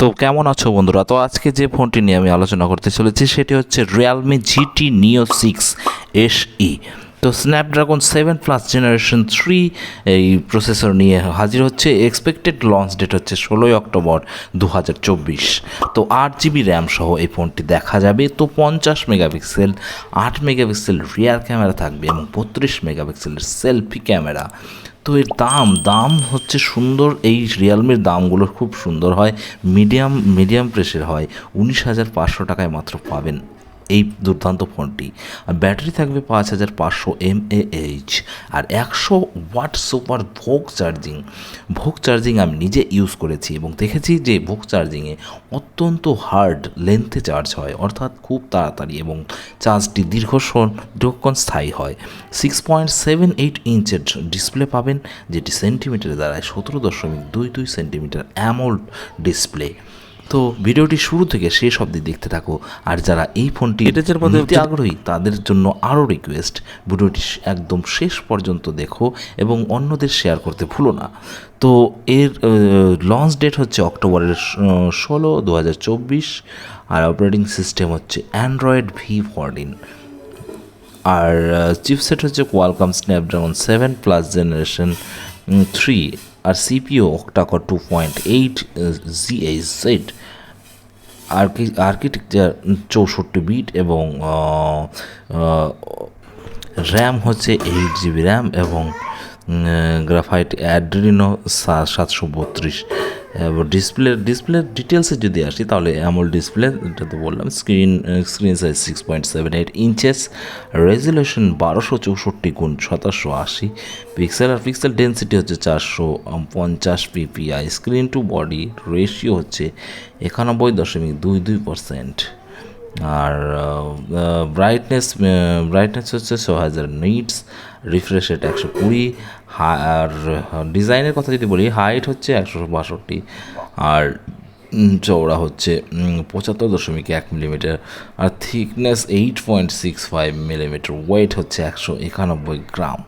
তো কেমন আছো বন্ধুরা? তো আজকে যে ফোনটি নিয়ে আমি আলোচনা করতে চলেছি, সেটি হচ্ছে Realme GT Neo six S E তো Snapdragon seven plus generation three এই প্রসেসর নিয়ে হাজির হচ্ছে। এক্সপেক্টেড লঞ্চ ডেট হচ্ছে ষোলোই অক্টোবর দু হাজার চব্বিশ। তো আট জিবি র্যাম সহ এই ফোনটি দেখা যাবে। তো পঞ্চাশ মেগাপিক্সেল, আট মেগাপিক্সেল রিয়ার ক্যামেরা থাকবে এবং বত্রিশ মেগাপিক্সেলের সেলফি ক্যামেরা তো এর দাম দাম হচ্ছে সুন্দর, এই রিয়েলমির দামগুলো খুব সুন্দর হয়। মিডিয়াম মিডিয়াম প্রেসের হয়। উনিশ হাজার পাঁচশো টাকায় মাত্র পাবেন। এই দুর্দান্ত ফোনটি। আর ব্যাটারি থাকবে পাঁচ হাজার পাঁচশো এম এইচ আর একশো watt super VOOC charging. VOOC charging আমি নিজে ইউজ করেছি এবং দেখেছি যে ভোগ চার্জিংয়ে অত্যন্ত হার্ড লেন্থে চার্জ হয়, অর্থাৎ খুব তাড়াতাড়ি এবং চার্জটি দীর্ঘক্ষণ দীর্ঘক্ষণ স্থায়ী হয়। সিক্স পয়েন্ট সেভেন এইট ইঞ্চের ডিসপ্লে পাবেন, যেটি সেন্টিমিটারে দাঁড়ায় সতেরো দশমিক দুই দুই সেন্টিমিটার অ্যামোল্ড ডিসপ্লে তো ভিডিওটি শুরু থেকে শেষ অবধি দেখতে থাকো। আর যারা এই ফোনটি এটাজের মধ্যে নিতে আগ্রহী তাদের জন্য আরও রিকোয়েস্ট ভিডিওটি একদম শেষ পর্যন্ত দেখো এবং অন্যদের শেয়ার করতে ভুলো না। তো এর লঞ্চ ডেট হচ্ছে অক্টোবরের ষোলো দু হাজার চব্বিশ আর অপারেটিং সিস্টেম হচ্ছে অ্যান্ড্রয়েড ভি ফোরটিন আর চিপসেট হচ্ছে Qualcomm Snapdragon seven plus generation three আর CPU octa core two point eight G H set architecture চৌষট্টি বিট এবং র্যাম হচ্ছে এইট জিবি র্যাম এবং গ্রাফাইট অ্যাড্রিনো সাতশো বত্রিশ। ডিসপ্লে ডিসপ্লে ডিটেলসে যদি আসি, তাহলে অ্যামোল ডিসপ্লে এটা তো বললাম screen screen size six point seven eight inches resolution বারোশো চৌষট্টি গুণ সাতাশশো আশি পিক্সেল আর পিক্সেল ডেন্সিটি হচ্ছে চারশো পঞ্চাশ PPI screen to body ratio হচ্ছে একানব্বই দশমিক দুই দুই পারসেন্ট আর ব্রাইটনেস ব্রাইটনেস হচ্ছে ছ হাজার নিটস রিফ্রেশ রেট একশো কুড়ি আর ডিজাইনের কথা যদি বলি হাইট হচ্ছে একশো বাষট্টি, আর চওড়া হচ্ছে পঁচাত্তর দশমিক এক মিলিমিটার আর thickness eight point six five millimetre weight হচ্ছে একশো একানব্বই গ্রাম।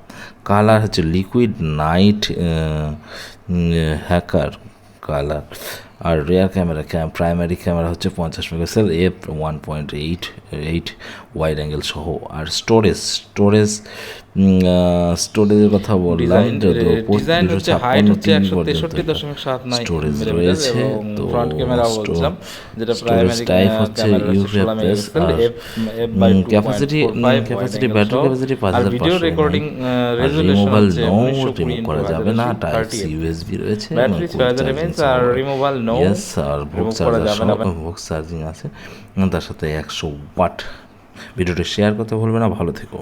কালার হচ্ছে লিকুইড নাইট হ্যাকার কালার আর রেয়ার ক্যামেরা প্রাইমারি ক্যামেরা হচ্ছে পঞ্চাশ megapixel F one point eight eight wide angle সহ। আর স্টোরেজ স্টোরেজ স্টোরেজের কথা বললাম নয় স্টোরেজ রয়েছে তো স্টোরেজ টাইপ হচ্ছে ক্যাপাসিটি ক্যাপাসিটি ব্যাটারি ক্যাপাসিটি পাঁচ হাজার video recording removal no remove করা যাবে না টাইপ সি ইউএসবি রয়েছে আর রিমুভাল ইয়েস আর বুক চার্জার না। চার্জিং আছে। তার সাথে একশো ওয়াট ভিডিওটি শেয়ার করতে ভুলবে না ভালো থেকো।